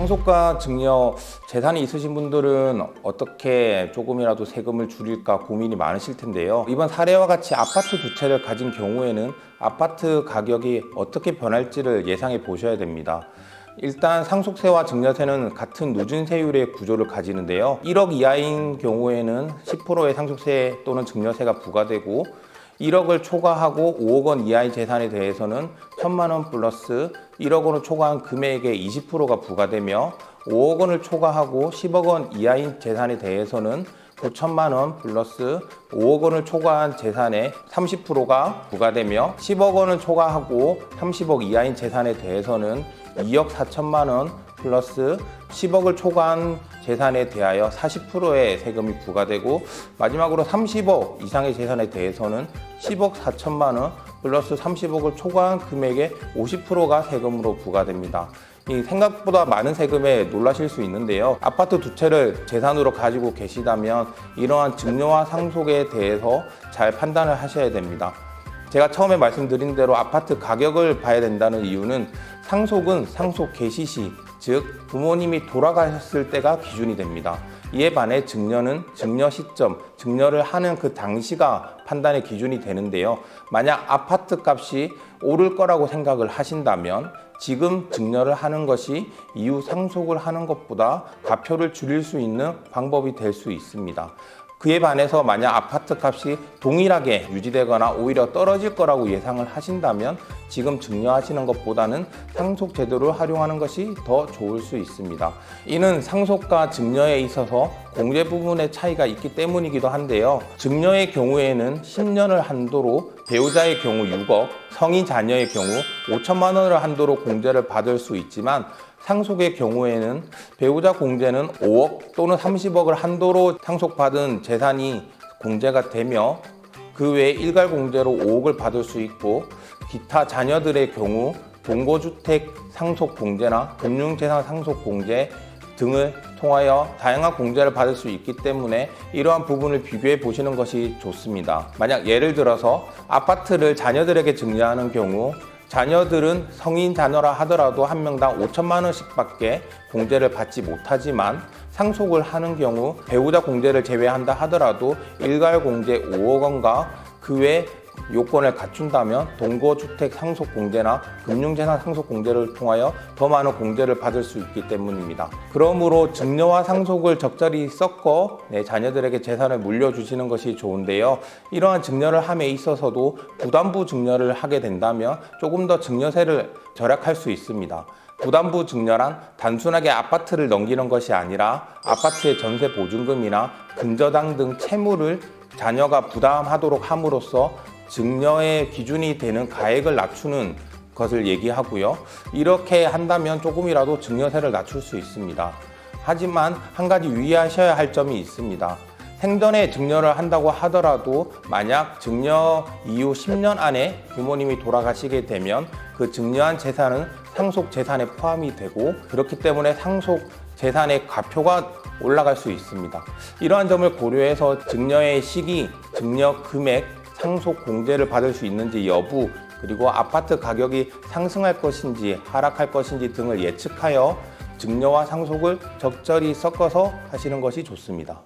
상속과 증여 재산이 있으신 분들은 어떻게 조금이라도 세금을 줄일까 고민이 많으실 텐데요. 이번 사례와 같이 아파트 두 채를 가진 경우에는 아파트 가격이 어떻게 변할지를 예상해 보셔야 됩니다. 일단 상속세와 증여세는 같은 누진 세율의 구조를 가지는데요. 1억 이하인 경우에는 10%의 상속세 또는 증여세가 부과되고 1억을 초과하고 5억 원 이하의 재산에 대해서는 1천만 원 플러스 1억 원을 초과한 금액의 20%가 부과되며 5억 원을 초과하고 10억 원 이하인 재산에 대해서는 9천만 원 플러스 5억 원을 초과한 재산의 30%가 부과되며 10억 원을 초과하고 30억 이하인 재산에 대해서는 2억 4천만 원 플러스 10억을 초과한 재산에 대하여 40%의 세금이 부과되고 마지막으로 30억 이상의 재산에 대해서는 10억 4천만 원 플러스 30억을 초과한 금액의 50%가 세금으로 부과됩니다. 이 생각보다 많은 세금에 놀라실 수 있는데요. 아파트 두 채를 재산으로 가지고 계시다면 이러한 증여와 상속에 대해서 잘 판단을 하셔야 됩니다. 제가 처음에 말씀드린 대로 아파트 가격을 봐야 된다는 이유는 상속은 상속 개시 시, 즉 부모님이 돌아가셨을 때가 기준이 됩니다. 이에 반해 증여는 증여 시점, 증여를 하는 그 당시가 판단의 기준이 되는데요. 만약 아파트 값이 오를 거라고 생각을 하신다면 지금 증여를 하는 것이 이후 상속을 하는 것보다 가표를 줄일 수 있는 방법이 될 수 있습니다. 그에 반해서 만약 아파트 값이 동일하게 유지되거나 오히려 떨어질 거라고 예상을 하신다면 지금 증여하시는 것보다는 상속 제도를 활용하는 것이 더 좋을 수 있습니다. 이는 상속과 증여에 있어서 공제 부분의 차이가 있기 때문이기도 한데요. 증여의 경우에는 10년을 한도로 배우자의 경우 6억, 성인 자녀의 경우 5천만 원을 한도로 공제를 받을 수 있지만 상속의 경우에는 배우자 공제는 5억 또는 30억을 한도로 상속받은 재산이 공제가 되며 그 외에 일괄 공제로 5억을 받을 수 있고 기타 자녀들의 경우 동거주택 상속 공제나 금융재산 상속 공제 등을 통하여 다양한 공제를 받을 수 있기 때문에 이러한 부분을 비교해 보시는 것이 좋습니다. 만약 예를 들어서 아파트를 자녀들에게 증여하는 경우 자녀들은 성인 자녀라 하더라도 한 명당 5천만 원씩밖에 공제를 받지 못하지만 상속을 하는 경우 배우자 공제를 제외한다 하더라도 일괄 공제 5억 원과 그 외 요건을 갖춘다면 동거주택 상속 공제나 금융재산 상속 공제를 통하여 더 많은 공제를 받을 수 있기 때문입니다. 그러므로 증여와 상속을 적절히 섞어 내 자녀들에게 재산을 물려주시는 것이 좋은데요. 이러한 증여를 함에 있어서도 부담부 증여를 하게 된다면 조금 더 증여세를 절약할 수 있습니다. 부담부 증여란 단순하게 아파트를 넘기는 것이 아니라 아파트의 전세 보증금이나 근저당 등 채무를 자녀가 부담하도록 함으로써 증여의 기준이 되는 가액을 낮추는 것을 얘기하고요. 이렇게 한다면 조금이라도 증여세를 낮출 수 있습니다. 하지만 한 가지 유의하셔야 할 점이 있습니다. 생전에 증여를 한다고 하더라도 만약 증여 이후 10년 안에 부모님이 돌아가시게 되면 그 증여한 재산은 상속 재산에 포함이 되고 그렇기 때문에 상속 재산의 가표가 올라갈 수 있습니다. 이러한 점을 고려해서 증여의 시기, 증여 금액, 상속 공제를 받을 수 있는지 여부 그리고 아파트 가격이 상승할 것인지 하락할 것인지 등을 예측하여 증여와 상속을 적절히 섞어서 하시는 것이 좋습니다.